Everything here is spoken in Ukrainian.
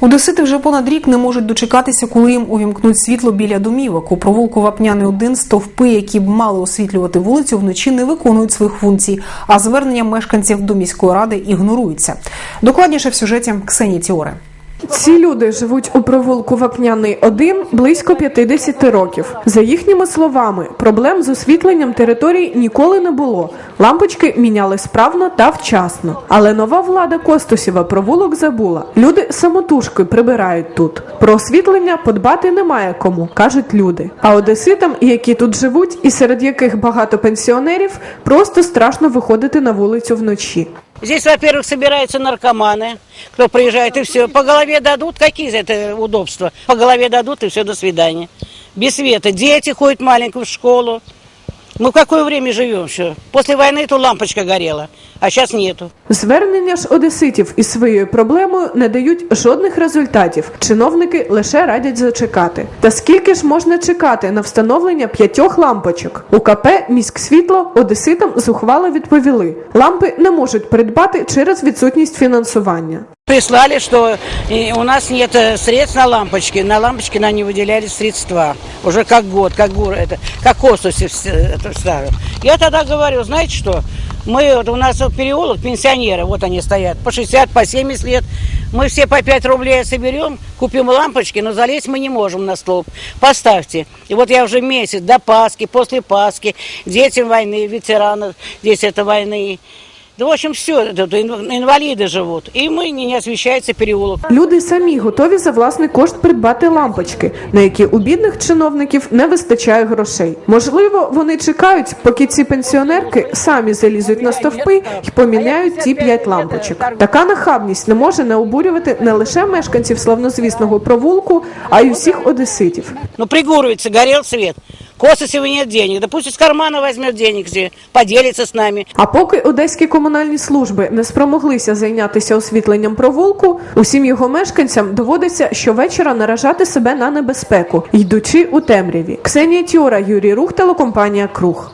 Одесити вже понад рік не можуть дочекатися, коли їм увімкнуть світло біля домівок. У провулку Вапняний 1 стовпи, які б мали освітлювати вулицю, вночі не виконують своїх функцій, а звернення мешканців до міської ради ігноруються. Докладніше в сюжеті Ксенії Тіори. Ці люди живуть у провулку Вапняний 1 близько 50 років. За їхніми словами, проблем з освітленням територій ніколи не було. Лампочки міняли справно та вчасно. Але нова влада Костусєва провулок забула. Люди самотужки прибирають тут. Про освітлення подбати немає кому, кажуть люди. А одеситам, які тут живуть, і серед яких багато пенсіонерів, просто страшно виходити на вулицю вночі. Здесь, во-первых, собираются наркоманы, кто приезжает, и все. По голове дадут, какие за это удобства? По голове дадут, и все, до свидания. Без света. Дети ходят маленькие в школу. Мы в какое время живем еще? После войны то лампочка горела, а сейчас нету. Звернення ж одеситів із своєю проблемою не дають жодних результатів. Чиновники лише радять зачекати. Та скільки ж можна чекати на встановлення п'ятьох лампочок? У КП міськсвітло одеситам зухвало відповіли: лампи не можуть придбати через відсутність фінансування. Прислали, что э, у нас нет э, средств на лампочки. На лампочки нам не выделяли средства. Уже как год, как год, это, как Костусев с- это ставил. Я тогда говорю, знаете что, мы, вот у нас вот переулок, пенсионеры, вот они стоят, по 60, по 70 лет. Мы все по 5 рублей соберем, купим лампочки, но залезть мы не можем на столб. Поставьте. И вот я уже месяц, до Пасхи, после Пасхи, детям войны, ветеранов, здесь это войны. Да, в общем, все, тут ин- инвалиды живут. И не, не освещается переулок. Люди самі готові за власний кошт придбати лампочки, на які у бідних чиновників не вистачає грошей. Можливо, вони чекають, поки ці пенсіонерки самі залізуть на стовпи і поміняють ті п'ять лампочок. Така нахабність не може не обурювати не лише мешканців славнозвісного провулку, а й усіх одеситів. Ну, пригуривается, горел свет. Кососева нет денег. Допустим, пусть кармана возьмет денег поделится с нами. А поки одеські комунальні служби не спромоглися зайнятися освітленням провулку, усім його мешканцям доводиться щовечора наражати себе на небезпеку, йдучи у темряві. Ксенія Тіора, Юрій Рух, телекомпанія Круг.